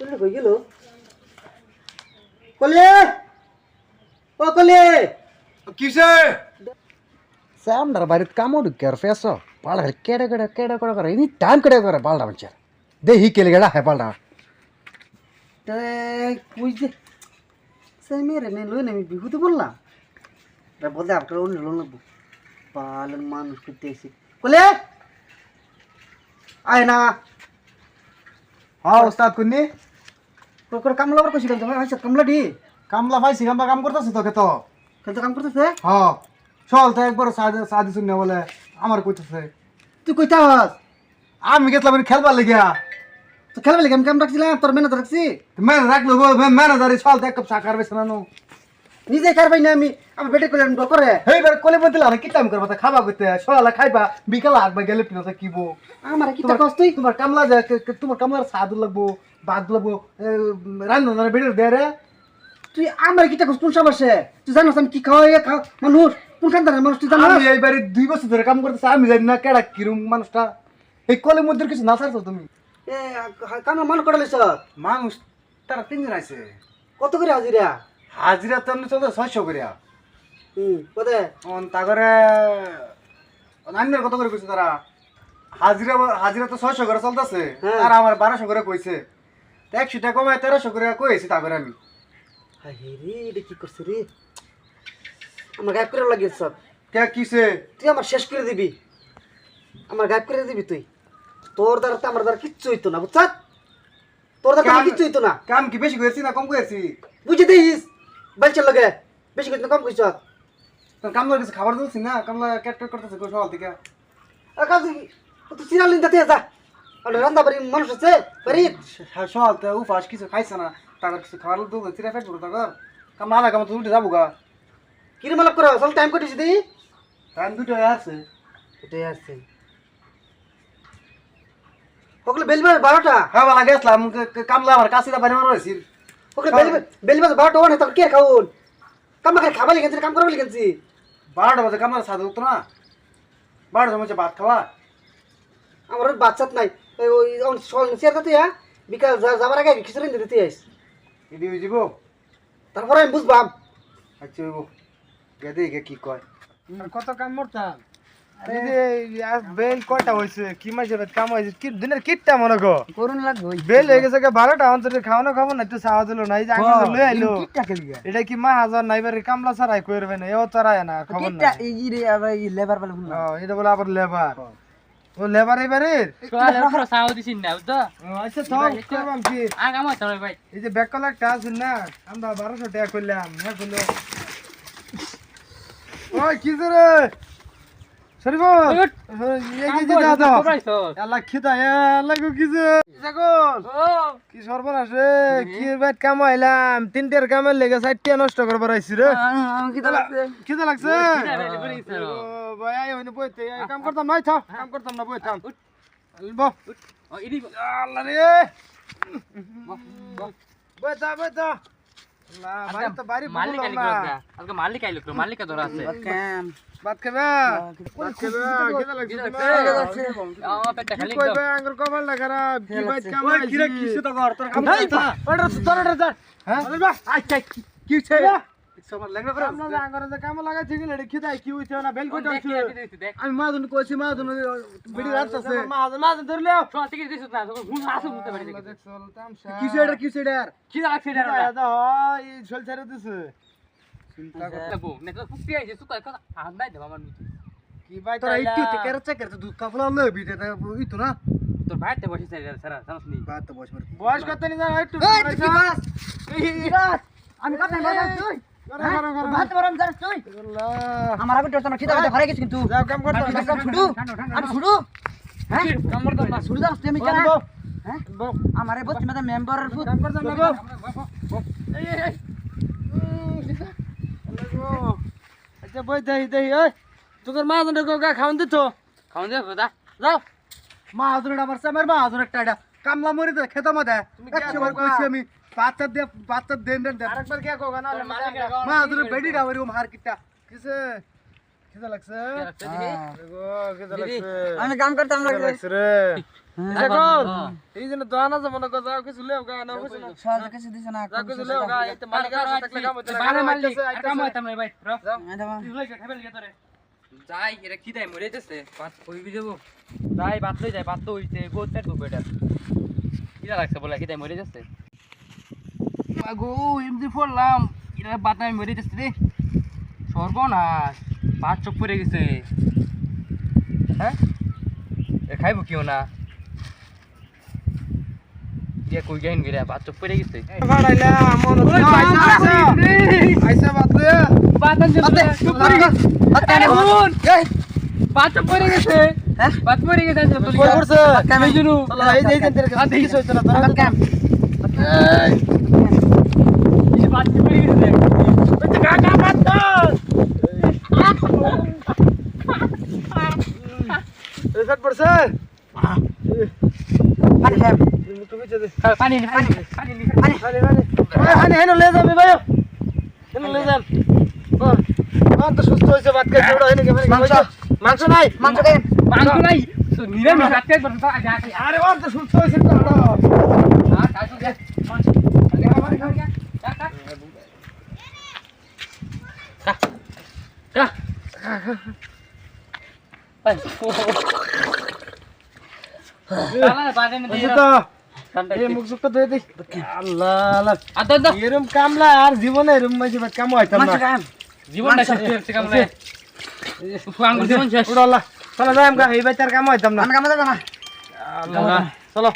চলে কই গেল কলে ও কলে কিসে ಸಾಮ್ದಾರ ಬಾರಿ ಕಾಮೋಡು ಕೆರ್ ಫೇಸ್ ಭಾಳ ಕೆಡೆ ಕಡೆ ಕೆಡೆ ಕೊಡಕರ ಇನಿ ಟೈಮ್ ಕಡೆ ಕರ ಬಾಳ್ಡ ಮಂಚಾರ ದೇ ಹಿ ಕೆಲಿಗಡ ಹೆ ಬಾಳ್ಡ কই যে সে মেরে নে লই আমি বিহুতে বললাম রে বলতে আপনার অন্য লোন লাগবো পালন মানুষ করতে এসে কলে করে কামলা বার কইছি কেন ভাই আচ্ছা কামলা দি। কামলা পাইছি কামলা কাম করতেছি তোকে তো। কেন কাম করতেছে? হ্যাঁ চল তো একবার সাদি সাদি শুনে বলে আমার কইতেছে। তুই কইতাস আমি গেছিলাম খেলবার লেগিয়া। তো খেলবে লাগে আমি কাম রাখছিলাম? তোর মেনে রাখছি? মেনে রাখল ম্যানেজারি চল তো এক কাপ চা করবে শোনানো নিজে খার পাই না আমি আমার বেটে করলাম করে। এইবার কলে বলতে আর কি টাইম করবা? তা খাবা করতে সকালে খাইবা বিকালে আসবা গেলে পিনতে কিবো। আমার কি কষ্ট তোমার কামলা যে তোমার কামলার স্বাদ লাগবো। বাদ লাগবো রান্না বেড়ে দে রে। তুই আমার কি কষ্ট কোন সমস্যা তুই জানোস আমি কি খাওয়াই খাও মানুষ কোন খান মানুষ তুই জানোস? আমি এই বাড়ি দুই বছর ধরে কাম করতেছি আমি জানি না কেডা কিরম মানুষটা। এই কলের মধ্যে কিছু না চাইছো তুমি? এ কাম মানুষ করালে স্যার মানুষ তারা তিনজন আছে। কত করে হাজিরা? হাজিরা তো এমনি চলতে ছয়শো করিয়া। হুম কোথায় অন তাগরে অন্যের কত করে কইছে তারা? হাজিরা হাজিরা তো ছয়শো করে চলতেছে। হ্যাঁ। আমার বারোশো করে কইছে। একশো টাকা কমায় তেরোশো করে কইছি তাগরে আমি। হাই রে এটা কি করছে রে? আমার গায়েব করে লাগিয়ে সব। কে কিসে? তুই আমার শেষ করে দিবি। আমার গায়েব করে দিবি তুই। তোর দ্বারা তো আমার দ্বারা কিচ্ছু হইতো না বুঝছ? তোর দ্বারা কিচ্ছু হইতো না। কাম কি বেশি করেছি না কম করেছি? বুঝে দিস। বালচের লগে। বেশি করতে কম কইছ তোর কামলার কিছু খাবার দিচ্ছি না? কামলা ক্যাট করতেছে সকাল থেকে? কাজ তুই চিনালি যাতে যা। আর রান্না বাড়ি মানুষ আছে বাড়ি সকাল তো উপাস কিছু খাইছে না তাগর কিছু খাবার দুধ চিরা ফেট পড়ো তাগর কাম লাগে আমার তো উল্টে যাব গা। কিরে মালাপ করা চল টাইম কটিস দিই টাইম দুটো আছে। এটাই আছে। ওগুলো বেলবে বারোটা? হ্যাঁ বলা গেছিলাম কামলা আমার কাছে বাড়ি আমার রয়েছি ওগুলো বেলবে বেলবে বারোটা ওনে তখন কে খাউন কাম না খাবার লিখেছি কাম করার লিখেছি বারোটা বাজে কামলার সাথে উঠতো না। বারোটা সময় ভাত খাওয়া। আমার ওই বাচ্চাত নাই। ওই ওই চেয়ার হ্যাঁ? বিকাল যাবার আগে খিচুড়ি দিতে আইস। এদি যাব? তারপরে আমি বুঝবাম। আচ্ছা গে কি কয়। কত কাম করতাম এই যে আজ বেল কয়টা হয়েছে কি মাসে কাম হয়েছে কি দিনের কিটটা মনে গো করুন লাগবে বেল হয়ে গেছে কে বারোটা অন্তরে খাওয়ানো খাব না একটু চাওয়া দিল না। এই যে আগে লই আইলো এটা কি মা হাজার নাই বারে কামলা ছাড়াই কইরবে না? এও চারায় না খবর না এই রে আবার লেবার। বলে ও, লেবার ও লেবার এবারে আচ্ছা তো করবাম কি এই যে ব্যাক কলারটা আছে না আমরা বারোশো টাকা করলাম না করল ওই কি রে সরিব আল্লাহ খিদা আল্লাহ গো কি সর্বনাশ কি বাইট কামাইলাম তিনটের কামের লেগে চারটে নষ্ট করবার আইছি রে। খিদা লাগছে। কাম করতাম থাম। কাম করতাম না বই থাম। আল্লাহ রে! বই বই মালিক বুকুল আইলো মালিক আইলো ধরা আছে। ভাত খাবে? ভাত খাবে খিদা লাগছে তোমার? আমার পেটটা কি খালি কইবে আঙ্গুর না খারাপ। তো কর তোর কাম ওটা হ্যাঁ? আচ্ছা আমি মাদুন কইছি মাদুন বিড়ি রাখতেছে মাছ ধরলে কিসে এটা কিসে এটা? কি লাগছে এটা? হয় এই ছল ছেড়ে দিছে। চিন্তা কর। বউ না তো ফুটি আইছে সুকা হাত নাই দেব আমার মুতে কি ভাই তোরা ইট্টু টেকার চেকার তো দুধ কাফলা লবি এটা ইতো না। তোর ভাইতে বসে চাই সারা জানাস নি বাত তো বস। বয়স কত নি একটু আমি কথা তুই আল্লাহ আমার আগে তো খিদা কথা ঘরে গেছি কিন্তু। যাও কাম করতে আমি কাম ছুড়ু আমি ছুড়ু হ্যাঁ? কাম করতে না ছুড়ু দাও তুমি কেন? হ্যাঁ? বউ। আমারে বলছি মানে মেম্বারের ফুট কাম করতে না এই এই এই। আচ্ছা বই দেই দেই ওই তোর মা জনে গা খাওন দিত? খাওন দে। কথা যাও। মা আদুর আমার সামের মা আদুর একটা কামলা মরি খেতে মধ্যে একশো বার কইছি আমি। বাচ্চা দে বাচ্চা দেন দেন। আরেকবার কে কোগা না মা আদুর বেডি ওরকম হার কিটা কিসে? যাই এরা কি দেয় মরে যাচ্ছে ভাত কইবি দেবো যাই ভাত লই যাই ভাত তো হইছে বহুত পেট দুবে এটা। লাগছে বলে কি দেয় মরে যাচ্ছে আগো এমনি পড়লাম এরা ভাত আমি মরে যাচ্ছে রে সর্বনাশ ভাত চোখ পড়ে গেছে হ্যাঁ এ খাইবো কেউ না ইয়ে কই গাইন গিরা ভাত চোখ পড়ে গেছে বাড়াইলা মন আইসা আইসা বাদ দে বাতান জলে চুপ করে গেছে আরে হুন বাত পড়ে গেছে হ্যাঁ? বাত পড়ে গেছে তো তুই কই করছে কামে জুনু চলো এই যে এই যে আর দেখি সুস্থ ওড়া হেন কে মাংস। নাই মাংস খাইম মাংস নাই আরে তো সুস্থ হইছে তো আর কাজু দে মাংস আগে আমার খাও কা কা কা কা পাই তালা বাজে নে হইছে তো এই মুখ সুখ তো ধুয়ে দিস আল্লাহ আল্লাহ আদা দা এরম কামলা আর জীবনে এরম মাঝে কাম খাম। জীবনটা কামলে। চলো যাই আমগা এই বাইতার কাম হইতাম না। চলো।